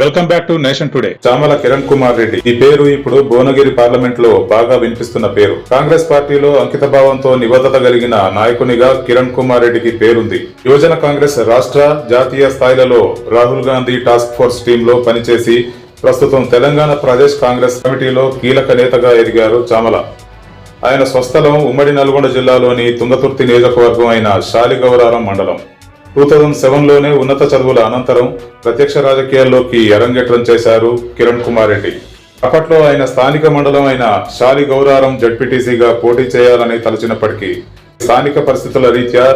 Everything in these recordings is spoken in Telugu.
Welcome back to Nation Today. Chamala Kiran Kumar Reddy. ఈ పేరు ఇప్పుడు భువనగిరి పార్లమెంట్లో బాగా వినిపిస్తున్న పేరు. కాంగ్రెస్ పార్టీలో అంకిత భావంతో నిబద్ధత కలిగిన నాయకునిగా కిరణ్ కుమార్ రెడ్డికి పేరుంది. యువజన కాంగ్రెస్ రాష్ట్ర జాతీయ స్థాయిలలో రాహుల్ గాంధీ టాస్క్ ఫోర్స్ టీమ్లో పనిచేసి ప్రస్తుతం తెలంగాణ ప్రదేశ్ కాంగ్రెస్ కమిటీలో కీలక నేతగా ఎదిగారు చామల. ఆయన స్వస్థలం ఉమ్మడి నల్గొండ జిల్లాలోని తుంగతుర్తి నియోజకవర్గం అయిన శాలిగౌరారం మండలం. టూ థౌజండ్ సెవెన్లోనే ఉన్నత చదువుల అనంతరం ప్రత్యక్ష రాజకీయాల్లోకి అరంగేట్రం చేశారు కిరణ్ కుమార్ రెడ్డి. అప్పట్లో ఆయన స్థానిక మండలం అయిన శాలి గౌరారం జడ్పీటీసీగా పోటీ చేయాలని తలచినప్పటికీ స్థానిక పరిస్థితుల రీత్యా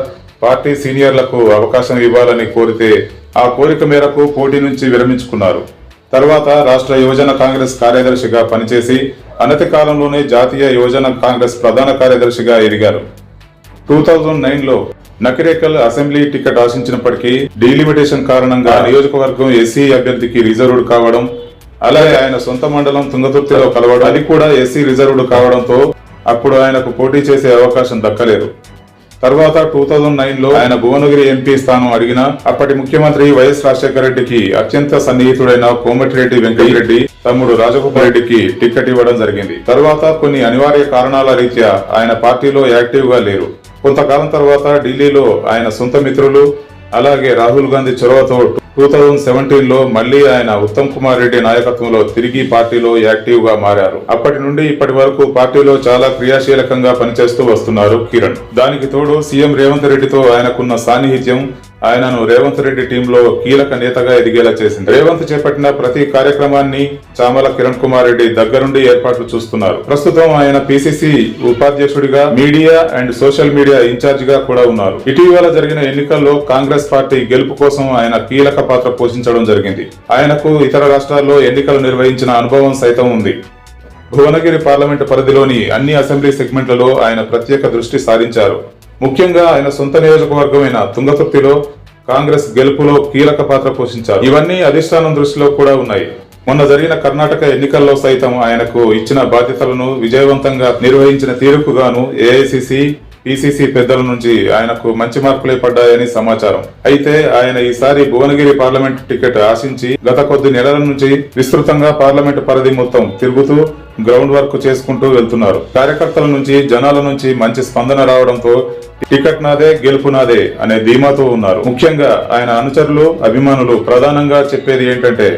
పార్టీ సీనియర్లకు అవకాశం ఇవ్వాలని కోరితే ఆ కోరిక మేరకు పోటీ నుంచి విరమించుకున్నారు. తర్వాత రాష్ట్ర యువజన కాంగ్రెస్ కార్యదర్శిగా పనిచేసి అనతి కాలంలోనే జాతీయ యువజన కాంగ్రెస్ ప్రధాన కార్యదర్శిగా ఎదిగారు. టూ థౌజండ్ నైన్లో నకిరేకల్ అసెంబ్లీ టికెట్ ఆశించినప్పటికీ డీలిమిటేషన్ కారణంగా నియోజకవర్గం ఎస్సీ అభ్యర్థికి రిజర్వ్డ్ కావడం అలాగే ఆయన సొంత మండలం తుంగతుర్తిలో కలవడం అది కూడా ఎస్సీ రిజర్వ్డ్ కావడంతో అప్పుడు ఆయనకు పోటీ చేసే అవకాశం దక్కలేదు. తర్వాత టూ థౌజండ్ నైన్లో ఆయన భువనగిరి ఎంపీ స్థానం అడిగిన అప్పటి ముఖ్యమంత్రి వైఎస్ రాజశేఖర రెడ్డికి అత్యంత సన్నిహితుడైన కోమటిరెడ్డి వెంకయ్యరెడ్డి తమ్ముడు రాజగోపాల్ రెడ్డికి టికెట్ ఇవ్వడం జరిగింది. తర్వాత కొన్ని అనివార్య కారణాల రీత్యా ఆయన పార్టీలో యాక్టివ్గా లేరు. కొంతకాలం తర్వాత ఢిల్లీలో ఆయన సొంత మిత్రులు అలాగే రాహుల్ గాంధీ చొరవతో టూ థౌజండ్ సెవెంటీన్లో మళ్ళీ ఆయన ఉత్తమ్ కుమార్ రెడ్డి నాయకత్వంలో తిరిగి పార్టీలో యాక్టివ్గా మారారు. అప్పటి నుండి ఇప్పటి వరకు పార్టీలో చాలా క్రియాశీలకంగా పనిచేస్తూ వస్తున్నారు కిరణ్. దానికి తోడు సీఎం రేవంత్ రెడ్డితో ఆయనకున్న సాన్నిహిత్యం ఆయనను రేవంత్ రెడ్డి టీంలో కీలక నేతగా ఎదిగేలా చేసింది. రేవంత్ చేపట్టిన ప్రతి కార్యక్రమాన్ని చామల కిరణ్ కుమార్ రెడ్డి దగ్గరుండి ఏర్పాట్లు చూస్తున్నారు. ప్రస్తుతం ఆయన పిసిసి ఉపాధ్యక్షుడిగా మీడియా అండ్ సోషల్ మీడియా ఇన్ఛార్జ్గా కూడా ఉన్నారు. ఇటీవల జరిగిన ఎన్నికల్లో కాంగ్రెస్ పార్టీ గెలుపు కోసం ఆయన కీలక పాత్ర పోషించడం జరిగింది. ఆయనకు ఇతర రాష్ట్రాల్లో ఎన్నికలు నిర్వహించిన అనుభవం సైతం ఉంది. భువనగిరి పార్లమెంటు పరిధిలోని అన్ని అసెంబ్లీ సెగ్మెంట్లలో ఆయన ప్రత్యేక దృష్టి సారించారు. ముఖ్యంగా ఆయన సొంత నియోజకవర్గమైన తుంగతుర్తిలో కాంగ్రెస్ గెలుపులో కీలక పాత్ర పోషించారు. ఇవన్నీ అధిష్టానం దృష్టిలో కూడా ఉన్నాయి. మొన్న జరిగిన కర్ణాటక ఎన్నికల్లో సైతం ఆయనకు ఇచ్చిన బాధ్యతలను విజయవంతంగా నిర్వహించిన తీరుకు గాను ఏఐసిసి పిసిసి పెద్దల నుంచి ఆయనకు మంచి మార్కులే పడ్డాయని సమాచారం. అయితే ఆయన ఈసారి భువనగిరి పార్లమెంట్ టికెట్ ఆశించి గత కొద్ది నెలల నుంచి విస్తృతంగా పార్లమెంట్ పరిధి మొత్తం తిరుగుతూ గ్రౌండ్ వర్క్ చేసుకుంటూ వెళ్తున్నారు. కార్యకర్తల నుంచి జనాల నుంచి మంచి స్పందన రావడంతో టికెట్ నాదే గెలుపు నాదే అనే ధీమాతో ఉన్నారు. ముఖ్యంగా ఆయన అనుచరులు అభిమానులు ప్రధానంగా చెప్పేది ఏంటంటే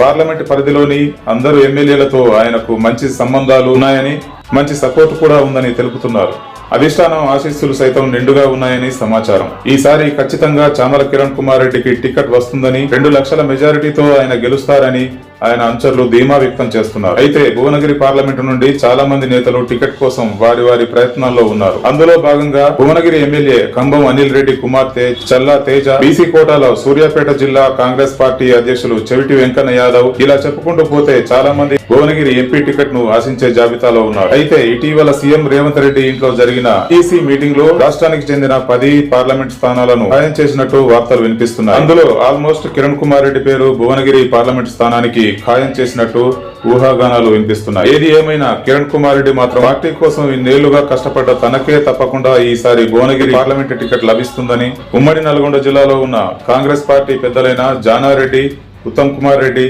పార్లమెంట్ పరిధిలోని అందరు ఎమ్మెల్యేలతో ఆయనకు మంచి సంబంధాలు ఉన్నాయని మంచి సపోర్ట్ కూడా ఉందని తెలుపుతున్నారు. అధిష్టానం ఆశీస్సులు సైతం నిండుగా ఉన్నాయని సమాచారం. ఈసారి ఖచ్చితంగా చామల కిరణ్ కుమార్ రెడ్డికి టికెట్ వస్తుందని రెండు లక్షల మెజారిటీతో ఆయన గెలుస్తారని ఆయన అనుచరులు ధీమా వ్యక్తం చేస్తున్నారు. అయితే భువనగిరి పార్లమెంటు నుండి చాలా మంది నేతలు టికెట్ కోసం వారి వారి ప్రయత్నాల్లో ఉన్నారు. అందులో భాగంగా భువనగిరి ఎమ్మెల్యే కంబం అనిల్ రెడ్డి కుమార్తె చల్లా తేజ బీసీ కోటాలో సూర్యాపేట జిల్లా కాంగ్రెస్ పార్టీ అధ్యక్షులు చెవిటి వెంకన్న యాదవ్ ఇలా చెప్పుకుంటూ పోతే చాలా మంది భువనగిరి ఎంపీ టికెట్ను ఆశించే జాబితాలో ఉన్నారు. అయితే ఇటీవల సీఎం రేవంత్ రెడ్డి ఇంట్లో జరిగిన ఈసీ మీటింగ్లో రాష్ట్రానికి చెందిన పది పార్లమెంట్ స్థానాలను ఖాయం చేసినట్టు వార్తలు వినిపిస్తున్నాయి. అందులో ఆల్మోస్ట్ కిరణ్ కుమార్ రెడ్డి పేరు భువనగిరి పార్లమెంట్ స్థానానికి ఖాయం చేసినట్టు ఊహాగానాలు వినిపిస్తున్నాయి. ఏది ఏమైనా కిరణ్ కుమార్ రెడ్డి మాత్రం పార్టీ కోసం ఇన్నేళ్ళుగా కష్టపడ్డ తనకే తప్పకుండా ఈసారి భువనగిరి పార్లమెంట్ టికెట్ లభిస్తుందని ఉమ్మడి నల్గొండ జిల్లాలో ఉన్న కాంగ్రెస్ పార్టీ పెద్దలైన జానారెడ్డి ఉత్తమ్ కుమార్ రెడ్డి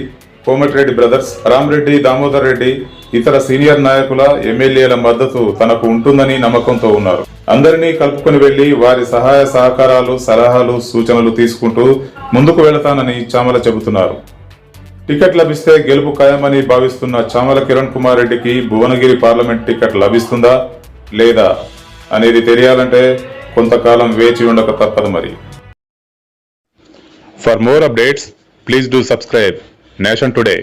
కోమటిరెడ్డి బ్రదర్స్ రామరెడ్డి దామోదర్ రెడ్డి ఇతర సీనియర్ నాయకుల ఎమ్మెల్యేల మద్దతు తనకు ఉంటుందని నమ్మకంతో ఉన్నారు. అందరినీ కలుపుకుని వెళ్ళి వారి సహాయ సహకారాలు సలహాలు సూచనలు తీసుకుంటూ ముందుకు వెళతానని చామల చెబుతున్నారు. టికెట్ లభిస్తే గెలుపు ఖాయమని భావిస్తున్న చామల కిరణ్ కుమార్ రెడ్డికి భువనగిరి పార్లమెంట్ టికెట్ లభిస్తుందా లేదా అనేది తెలియాలంటే కొంతకాలం వేచి ఉండక తప్పదు మరి. For more updates please do subscribe Nation Today